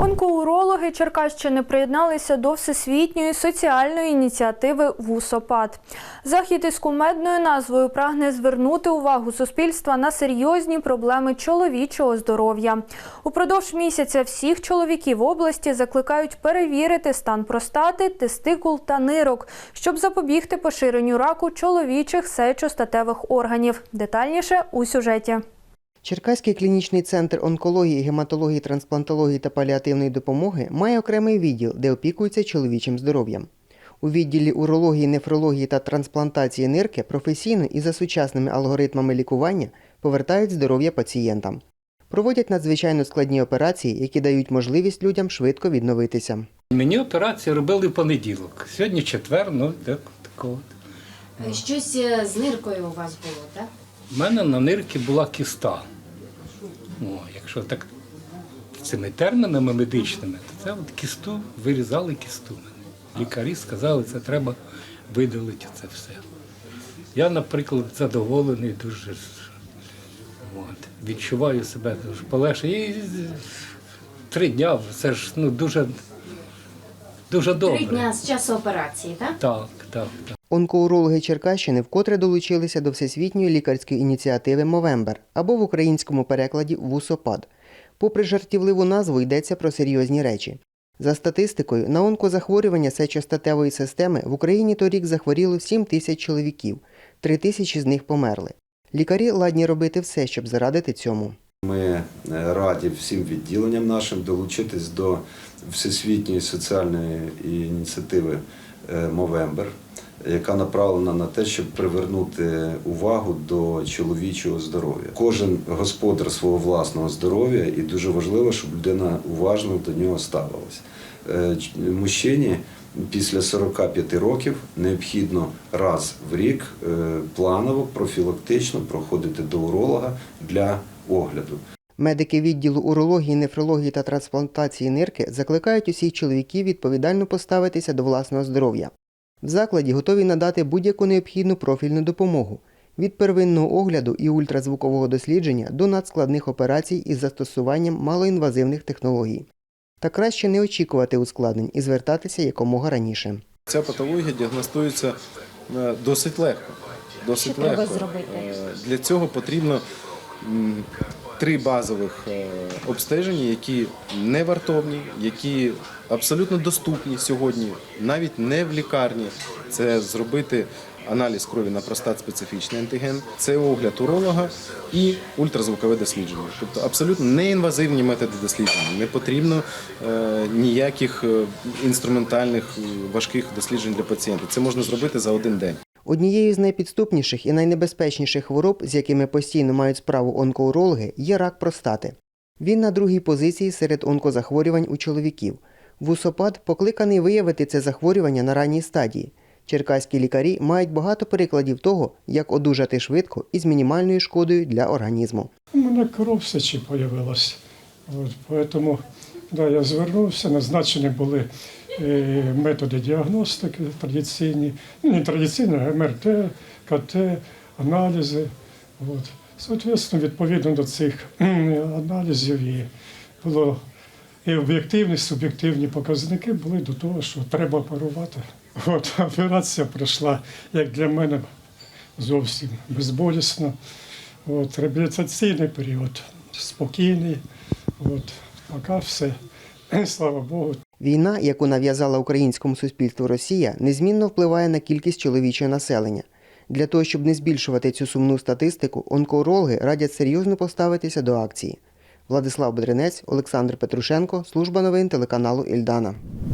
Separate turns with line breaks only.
Онкоурологи Черкащини приєдналися до всесвітньої соціальної ініціативи ВУСОПАД. Захід із кумедною назвою прагне звернути увагу суспільства на серйозні проблеми чоловічого здоров'я. Упродовж місяця всіх чоловіків області закликають перевірити стан простати, тестикул та нирок, щоб запобігти поширенню раку чоловічих сечостатевих органів. Детальніше у сюжеті.
Черкаський клінічний центр онкології, гематології, трансплантології та паліативної допомоги має окремий відділ, де опікується чоловічим здоров'ям. У відділі урології, нефрології та трансплантації нирки професійно і за сучасними алгоритмами лікування повертають здоров'я пацієнтам. Проводять надзвичайно складні операції, які дають можливість людям швидко відновитися.
Мені операцію робили в понеділок. Сьогодні четвер, ну так, такого.
Щось е, з ниркою у вас було, так?
У мене на нирці була кіста. О, якщо так цими термінами медичними, то це от кісту вирізали кісту. мене. Лікарі сказали, це треба видалити це все. Я, наприклад, задоволений дуже. От, відчуваю себе дуже полегше. І три дня це ж ну, дуже, дуже добре.
Три дня з часу операції, так?
Так, так, так.
Онкоурологи Черкащини вкотре долучилися до всесвітньої лікарської ініціативи Мовембер або в українському перекладі ВУСОПАД. Попри жартівливу назву йдеться про серйозні речі. За статистикою, на онкозахворювання сечостатевої системи в Україні торік захворіло 7 тисяч чоловіків, 3 тисячі з них померли. Лікарі ладні робити все, щоб зарадити цьому.
Ми е, раді всім відділенням нашим долучитись до всесвітньої соціальної ініціативи е, Мовембер, яка направлена на те, щоб привернути увагу до чоловічого здоров'я. Кожен господар свого власного здоров'я, і дуже важливо, щоб людина уважно до нього ставилась. Е, Мужчині після 45 років необхідно раз в рік е, планово, профілактично проходити до уролога для огляду.
Медики відділу урології, нефрології та трансплантації нирки закликають усіх чоловіків відповідально поставитися до власного здоров'я. В закладі готові надати будь-яку необхідну профільну допомогу від первинного огляду і ультразвукового дослідження до надскладних операцій із застосуванням малоінвазивних технологій. Та краще не очікувати ускладнень і звертатися якомога раніше.
Ця патологія діагностується е, досить легко. Досить
Що треба зробити?
Е, Для цього потрібно три базових е, обстеження, які не вартовні, які абсолютно доступні сьогодні, навіть не в лікарні. Це зробити аналіз крові на простат специфічний антиген, це огляд уролога і ультразвукове дослідження. Тобто абсолютно неінвазивні методи дослідження. Не потрібно е, ніяких е, інструментальних е, важких досліджень для пацієнта. Це можна зробити за один день.
Однією з найпідступніших і найнебезпечніших хвороб, з якими постійно мають справу онкоурологи, є рак простати. Він на другій позиції серед онкозахворювань у чоловіків. Вусопад покликаний виявити це захворювання на ранній стадії. Черкаські лікарі мають багато прикладів того, як одужати швидко і з мінімальною шкодою для організму.
У мене кров сечі появилась. От, поэтому да, я звернувся, назначені були методи діагностики традиційні, ну, не традиційні, а МРТ, КТ, аналізи. От. Соответственно, відповідно до цих аналізів і було і об'єктивні, і суб'єктивні показники були до того, що треба оперувати. От, операція пройшла, як для мене, зовсім безболісно. От, реабілітаційний період спокійний. От, поки все, слава Богу,
Війна, яку нав'язала українському суспільству Росія, незмінно впливає на кількість чоловічого населення. Для того, щоб не збільшувати цю сумну статистику, онкоурологи радять серйозно поставитися до акції. Владислав Бедренець, Олександр Петрушенко, служба новин телеканалу Ільдана.